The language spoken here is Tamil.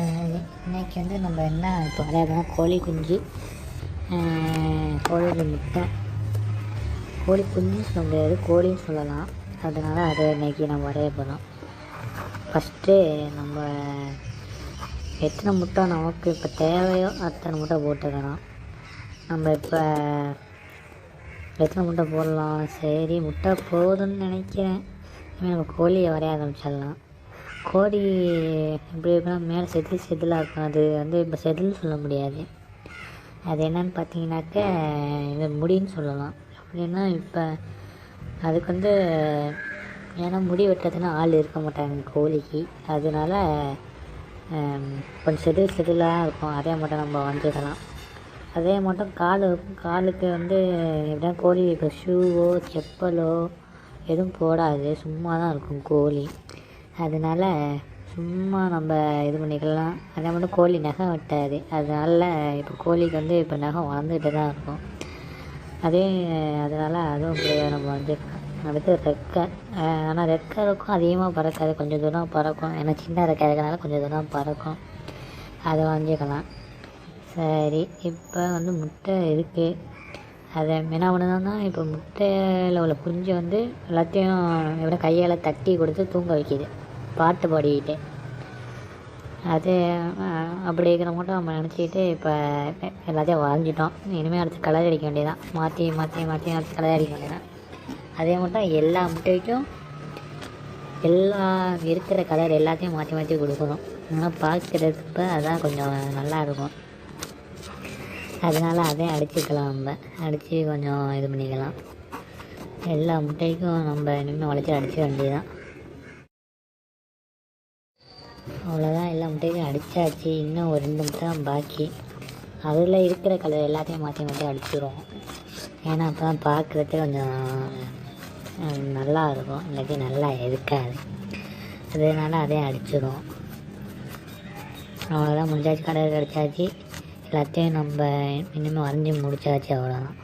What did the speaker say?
இன்றைக்கி இன்னைக்கு வந்து நம்ம என்ன இப்போ வரையா கோழி குஞ்சு கோழி முட்டை கோழி குஞ்சு சொல்ல முடியாது கோழின்னு சொல்லலாம். அதனால் அதை இன்றைக்கி நம்ம வரைய போகிறோம் ஃபஸ்ட்டு நம்ம எத்தனை முட்டை நமக்கு இப்போ தேவையோ அத்தனை முட்டை போட்டுக்கிறோம் நம்ம இப்போ எத்தனை முட்டை போடலாம்? சரி முட்டை போதும்னு நினைக்கிறேன். இனிமேல் நம்ம கோழியை வரைய ஆரம்பிச்சிடலாம். கோழி எப்படி இருக்குன்னா மேலே செதில் செதிலாக இருக்கும். அது வந்து இப்போ செதில் சொல்ல முடியாது. அது என்னன்னு பார்த்தீங்கன்னாக்க இது முடின்னு சொல்லலாம். அப்படின்னா இப்போ அதுக்கு வந்து ஏன்னா முடி வெட்டுறதுன்னா ஆள் இருக்க மாட்டாங்க கோழிக்கு. அதனால கொஞ்சம் செதில் செதிலாக இருக்கும். அதே மட்டும் நம்ம வந்துடலாம். அதே மட்டும் கால் காலுக்கு வந்து எப்படின்னா கோழி இப்போ ஷூவோ செப்பலோ எதுவும் போடாது. சும்மா தான் இருக்கும் கோழி. அதனால சும்மா நம்ம இது பண்ணிக்கலாம். அதே மட்டும் கோழி நகம் வெட்டாது. அதனால இப்போ கோழிக்கு வந்து இப்போ நகம் வளர்ந்துக்கிட்டு தான் இருக்கும். அதே அதனால் அதுவும் இப்படி நம்ம வந்துக்கலாம் அடுத்து ரெக்கை ஆனால் ரெக்கை இருக்கும் அதிகமாக பறக்காது. கொஞ்சம் தூரம் பறக்கும். ஏன்னா சின்ன ரெக்கை இருக்கனால கொஞ்சம் தூரம் பறக்கும். அதை வாங்கிக்கலாம். சரி இப்போ வந்து முட்டை இருக்குது அதை என்ன பண்ணுதுன்னா இப்போ முட்டையில் உள்ள குஞ்சு வந்து எல்லாத்தையும் எப்படி கையால் தட்டி கொடுத்து தூங்க வைக்கிது. பாட்டு பாடிக்கிட்டு. அது அப்படி இருக்கிற மட்டும் நம்ம நினச்சிக்கிட்டு இப்போ எல்லாத்தையும் வரைஞ்சிட்டோம் இனிமேல் அடுத்து கலர் அடிக்க வேண்டியதான் மாற்றி மாற்றி மாற்றி அடுத்து கலர் அடிக்க வேண்டியதான் அதே மட்டும் எல்லா முட்டைக்கும் எல்லா இருக்கிற கலர் எல்லாத்தையும் மாற்றி மாற்றி கொடுக்கணும். ஆனால் பார்க்குறதுப்ப அதான் கொஞ்சம் நல்லா இருக்கும். அதனால் அதையும் அடிச்சுக்கலாம் நம்ம. அடித்து கொஞ்சம் இது பண்ணிக்கலாம். எல்லா முட்டைக்கும் நம்ம இனிமேல் உழைச்சி அடிச்சிட வேண்டியதான் அவ்வளோதான் எல்லா முட்டையும் அடித்தாச்சு இன்னும் ஒரு ரெண்டு முட்டை தான் பாக்கி. அதில் இருக்கிற கலர் எல்லாத்தையும் மாற்றி மாற்றி அடிச்சிடுவோம் ஏன்னா அப்போ தான் பார்க்குறதுக்கு கொஞ்சம் நல்லா இருக்கும். இல்லாட்டி நல்லா இருக்காது. அதனால அதையும் அடிச்சிடுவோம் அவ்வளோதான் முடிஞ்சாச்சு கலர் கிடச்சாச்சு. எல்லாத்தையும் நம்ம இனிமேல் வரைஞ்சி முடிச்சாச்சு அவ்வளோதான்